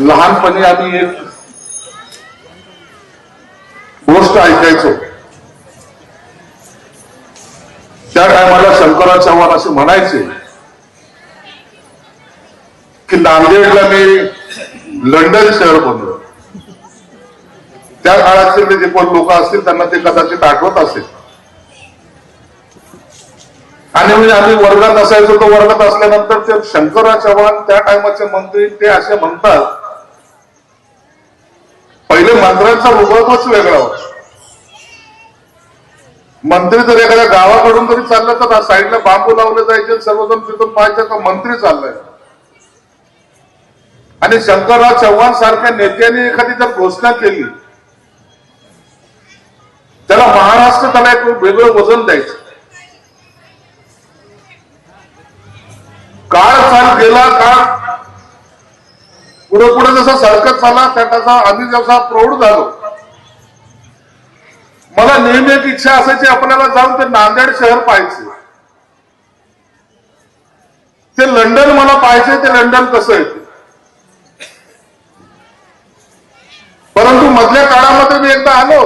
लहानपणी आम्ही एक गोष्ट ऐकायचो. त्या टायमाला शंकरराव चव्हाण असे म्हणायचे की नांदेडला मी लंडन शहर बनलो. त्या काळातले जे पण लोक असतील त्यांना ते कदाचित आठवत असेल. आणि म्हणजे आम्ही वर्गात असायचो तो वर्गात असल्यानंतर ते शंकरराव चव्हाण त्या टायमाचे मंत्री ते असे म्हणतात पहिले मंत्र्यांचा रुबाबच वेगळा होता. मंत्री जर एखाद्या गावाकडून जरी चाललं तर साईडला बांबू लावले जायचे सर्वजण तिथून पाहायचं तर मंत्री चाललाय. आणि शंकरराव चव्हाण सारख्या नेत्यांनी एखादी जर घोषणा केली त्याला महाराष्ट्र त्याला एक वेगळं वजन द्यायचं. गेला काळ पुढे पुढे जसा सरकत झाला त्या तसा आम्ही जसा प्रौढ झालो. मला नेहमी एक इच्छा असायची आपल्याला जाऊन ते नांदेड शहर पाहायचे. ते लंडन मला पाहायचे ते लंडन कसं आहे परंतु मधल्या काळामध्ये मी एकदा आलो.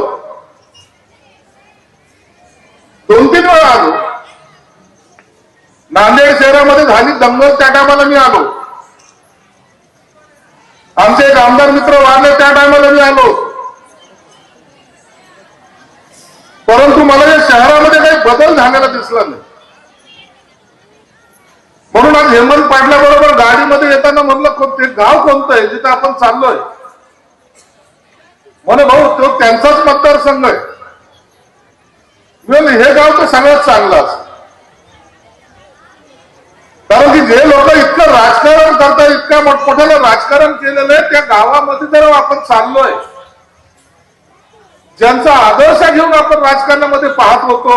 दोन तीन वेळा आलो. नांदेड शहरामध्ये झाली दंगल त्या टायमाला मी आलो. आमचे एक आमदार मित्र वारले त्या टायमाला मी आलो. परंतु मला या शहरामध्ये काही बदल झालेला दिसला नाही. म्हणून आज हेमंत पाटला बरोबर गाडीमध्ये येताना म्हणलं ते गाव कोणतं आहे जिथे आपण चाललोय? म्हणे भाऊ तो त्यांचाच मतदारसंघ आहे. हे गाव तर सगळ्यात चांगलं असं जे लोक इतकं राजकारण करतात इतक्या मोठमोठ्याला राजकारण केलेलं आहे त्या गावामध्ये जर आपण चाललोय. ज्यांचा आदर्श घेऊन आपण राजकारणामध्ये पाहत होतो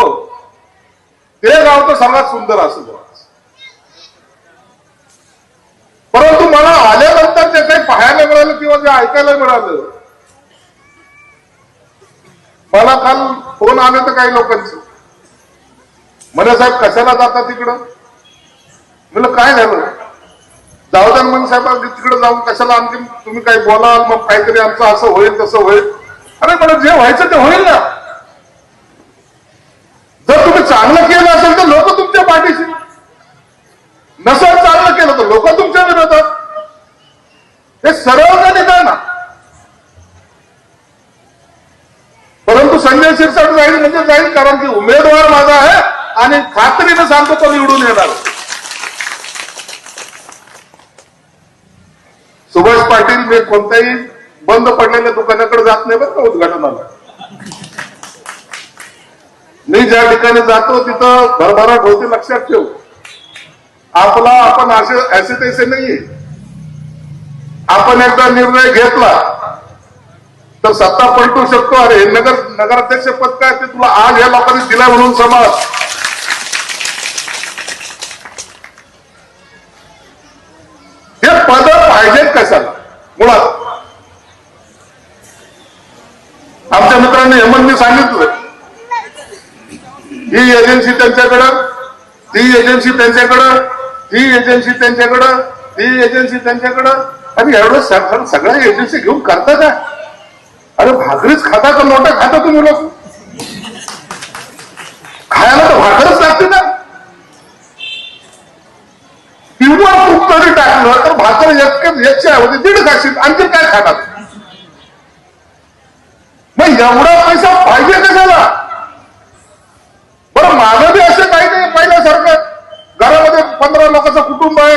ते गाव तर सर्वात सुंदर असं परंतु मला आल्यानंतर जे काही पाहायला मिळालं किंवा जे ऐकायला मिळालं. मला काल फोन आले तर काही लोकांचं. म्हणे साहेब कशाला जाता तिकडं? म्हणलं काय झालं जाऊ द्या मग साहेब तिकडे जाऊन कशाला आणखी तुम्ही काही बोलाल मग काहीतरी आमचं असं होईल तसं होईल. अरे मला जे व्हायचं ते होईल ना. जर तुम्ही चांगलं केलं असेल तर लोक तुमच्या पाठीशी. नसेल चांगलं केलं तर लोक तुमच्या विरोधात. हे सरळ का देता ना परंतु संजय शिरसाट जाईल म्हणजे जाईल कारण की उमेदवार माझा आहे आणि खात्रीने सांगतो तो निवडून येणार. सुभाष पाटील मी कोणत्याही बंद पडलेल्या दुकानाकडे जात नाही बरं का उद्घाटनाला. मी ज्या ठिकाणी जातो तिथं भरभराट होते लक्षात ठेव. आपला आपण असे असे तैसे नाहीये. आपण एकदा निर्णय घेतला तर सत्ता पलटू शकतो. अरे नगर नगराध्यक्ष पद काय? ते तुला आज या लोकांनी दिला म्हणून समाज. आमच्या मित्रांनी हेमंतनी सांगितलं. ही एजन्सी त्यांच्याकडं ती एजन्सी त्यांच्याकडं ही एजन्सी त्यांच्याकडं ही एजन्सी त्यांच्याकडं. आणि एवढं सगळ्या एजन्सी घेऊन करता का? अरे भाकरीच खाता का नोटा खाता तुम्ही लोक? खायला तर भाकरच लागते ना. किंवा तूप जरी टाकलं तर भाकर एक एकशे होते दीड खाशील आणखी काय खाणार? मग एवढा पैसा पाहिजे कशाला बरं माझं बी असं काही नाही पहिल्यासारखं घरामध्ये पंधरा लोकांचं कुटुंब आहे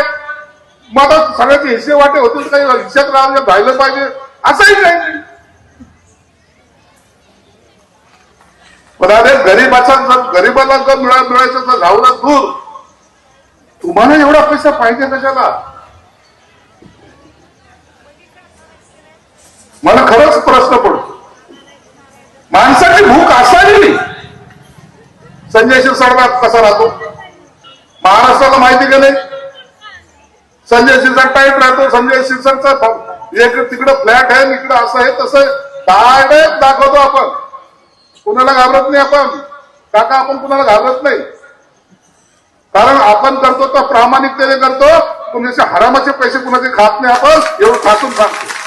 मग आता सगळ्याचे हिस्से वाटे होतील काही हिश्यात राहिले राहिलं पाहिजे. असंही काही नाही. पण अरे गरीबाचा जर गरीबाला जर मिळा मिळायचं तर राहुला दूर. तुम्हाला एवढा पैसा पाहिजे कशाला? मला खरंच प्रश्न पडतो. माणसाची भूक असावी. संजय शिरसाट कसा राहतो? महाराष्ट्राला माहिती का नाही? संजय शिरसाट टाईट राहतो संजय शिरसाटचा एक तिकडं फ्लॅट आहे इकडं असं आहे तसं आहे. डायरेक्ट दाखवतो आपण. कुणाला घाबरत नाही आपण. काका आपण कुणाला घाबरत नाही. कारण आपण करतो तर प्रामाणिकतेने करतो. कुणाचे हरामाचे पैसे कुणाचे खात नाही आपण एवढं खातून सांगतो